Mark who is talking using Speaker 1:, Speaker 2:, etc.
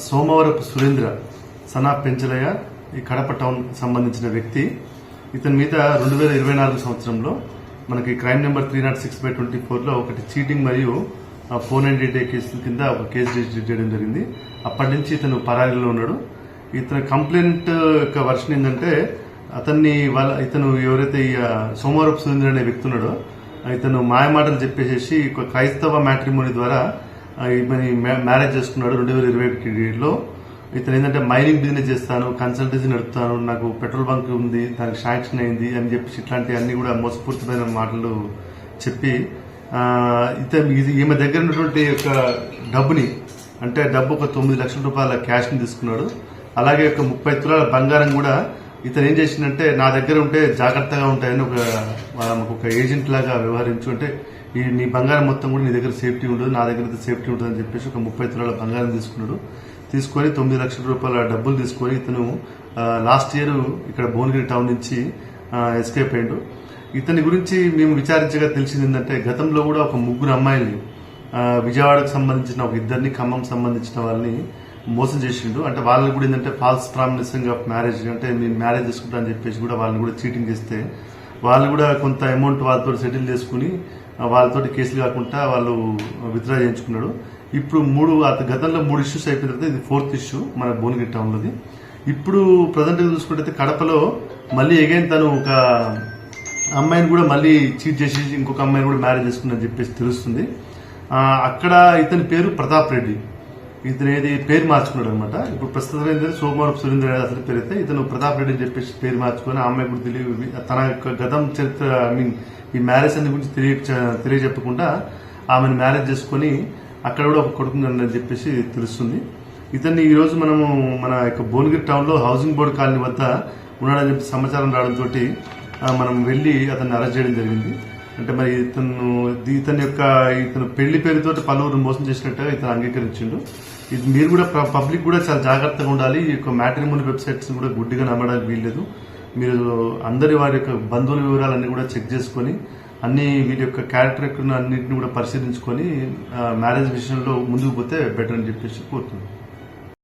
Speaker 1: సోమవరపు సురేంద్ర సనా పెంచలయ్య ఈ కడప టౌన్ సంబంధించిన వ్యక్తి. ఇతని మీద రెండు వేల ఇరవై నాలుగు సంవత్సరంలో మనకి crime number three nought six by twenty ఫోర్లో ఒకటి చీటింగ్ మరియు ఫోర్ నైన్టీ డే కేసు కింద ఒక కేసు రిజిస్టర్ చేయడం జరిగింది. అప్పటి నుంచి ఇతను పరారీలో ఉన్నాడు. ఇతని కంప్లైంట్ యొక్క వర్షన్ ఏంటంటే అతన్ని వాళ్ళ ఇతను ఎవరైతే ఈ ఆ, సోమవారపు సురేంద్ర అనే వ్యక్తి ఉన్నాడో ఇతను మాయమాటలు చెప్పేసేసి క్రైస్తవ మ్యాట్రిమోని ద్వారా మరి మ్యా- మ్యారేజ్ చేసుకున్నాడు రెండు వేల ఇరవై ఒకటిలో ఇతను ఏంటంటే మైనింగ్ బిజినెస్ చేస్తాను కన్సల్టెన్సీ నడుపుతాను నాకు పెట్రోల్ బంక్ ఉంది దానికి శాంక్షన్ అయింది అని చెప్పేసి ఇట్లాంటి అన్ని కూడా మోసపూరితమైన మాటలు చెప్పి ఇతను ఈమె దగ్గర ఉన్నటువంటి యొక్క డబ్బుని అంటే డబ్బు ఒక తొమ్మిది లక్షల రూపాయల క్యాష్ని తీసుకున్నాడు. అలాగే ఒక ముప్పై తులాల బంగారం కూడా ఇతను ఏం చేసిందంటే నా దగ్గర ఉంటే జాగ్రత్తగా ఉంటాయని ఒక ఒక ఏజెంట్ లాగా వ్యవహరించు అంటే ఈ నీ బంగారం మొత్తం కూడా నీ దగ్గర సేఫ్టీ ఉండదు నా దగ్గర అయితే సేఫ్టీ ఉంటుంది అని చెప్పేసి ఒక ముప్పై తులాల బంగారం తీసుకున్నాడు. తీసుకొని తొమ్మిది లక్షల రూపాయల డబ్బులు తీసుకొని ఇతను లాస్ట్ ఇయర్ ఇక్కడ భువనగిరి టౌన్ నుంచి ఎస్కేప్ అయ్యాడు. ఇతని గురించి మేము విచారించగా తెలిసింది ఏంటంటే గతంలో కూడా ఒక ముగ్గురు అమ్మాయిల్ని విజయవాడకు సంబంధించిన ఒక ఇద్దరిని ఖమ్మం సంబంధించిన వాళ్ళని మోసం చేసిండు. అంటే వాళ్ళని కూడా ఏంటంటే ఫాల్స్ ప్రామిసింగ్ ఆఫ్ మ్యారేజ్ అంటే మేము మ్యారేజ్ చేసుకుంటా అని చెప్పేసి కూడా వాళ్ళని కూడా చీటింగ్ చేస్తే వాళ్ళు కూడా కొంత అమౌంట్ వాళ్ళతో సెటిల్ చేసుకుని వాళ్ళతో వాళ్ళతోటి కేసులు కాకుండా వాళ్ళు విత్డ్రా చేయించుకున్నాడు. ఇప్పుడు మూడు గతంలో మూడు ఇష్యూస్ అయిపోయిన తర్వాత ఇది ఫోర్త్ ఇష్యూ మన భువనగిరి టౌన్లోది ఇప్పుడు ప్రజెంట్ చూసుకుంటే కడపలో మళ్ళీ ఎగైన్ తను ఒక అమ్మాయిని కూడా మళ్ళీ చీట్ చేసి ఇంకొక అమ్మాయిని కూడా మ్యారేజ్ చేసుకుందని చెప్పేసి తెలుస్తుంది. అక్కడ ఇతని పేరు ప్రతాప్ రెడ్డి. ఇతను ఏది పేరు మార్చుకున్నాడు అనమాట ఇప్పుడు ప్రస్తుతం ఏంటంటే సోమవారం సురేంద్ర అతని అసలు పేరు అయితే ఇతను ప్రతాప్ రెడ్డి అని చెప్పేసి పేరు మార్చుకొని ఆ అమ్మాయి కూడా తెలియ తన యొక్క గతం చరిత్ర ఐ మీన్ ఈ మ్యారేజ్ అనే గురించి తెలియ తెలియజెప్పకుండా ఆమెను మ్యారేజ్ చేసుకొని అక్కడ కూడా ఒక కొడుకు అని చెప్పేసి తెలుస్తుంది. ఇతన్ని ఈ రోజు మనము మన యొక్క భువనగిరి టౌన్లో హౌసింగ్ బోర్డు కాలనీ వద్ద ఉన్నాడని చెప్పి సమాచారం రావడంతో మనం వెళ్ళి అతన్ని అరెస్ట్ చేయడం జరిగింది. అంటే మరి ఇతను ఇతని యొక్క ఇతను పెళ్ళి పేరుతో పలువురు మోసం చేసినట్టుగా ఇతను అంగీకరించిండు. ఇది మీరు కూడా ప- పబ్లిక్ కూడా చాలా జాగ్రత్తగా ఉండాలి. ఈ యొక్క మ్యాట్రిమోని వెబ్సైట్స్ కూడా గుడ్డిగా నమ్మడానికి వీల్లేదు. మీరు అందరి వారి యొక్క బంధువుల వివరాలన్నీ కూడా చెక్ చేసుకొని అన్ని వీరి యొక్క క్యారెక్టర్ అన్నింటిని కూడా పరిశీలించుకొని మ్యారేజ్ విషయంలో ముందుకు పోతే బెటర్ అని చెప్పేసి కోరుతున్నాను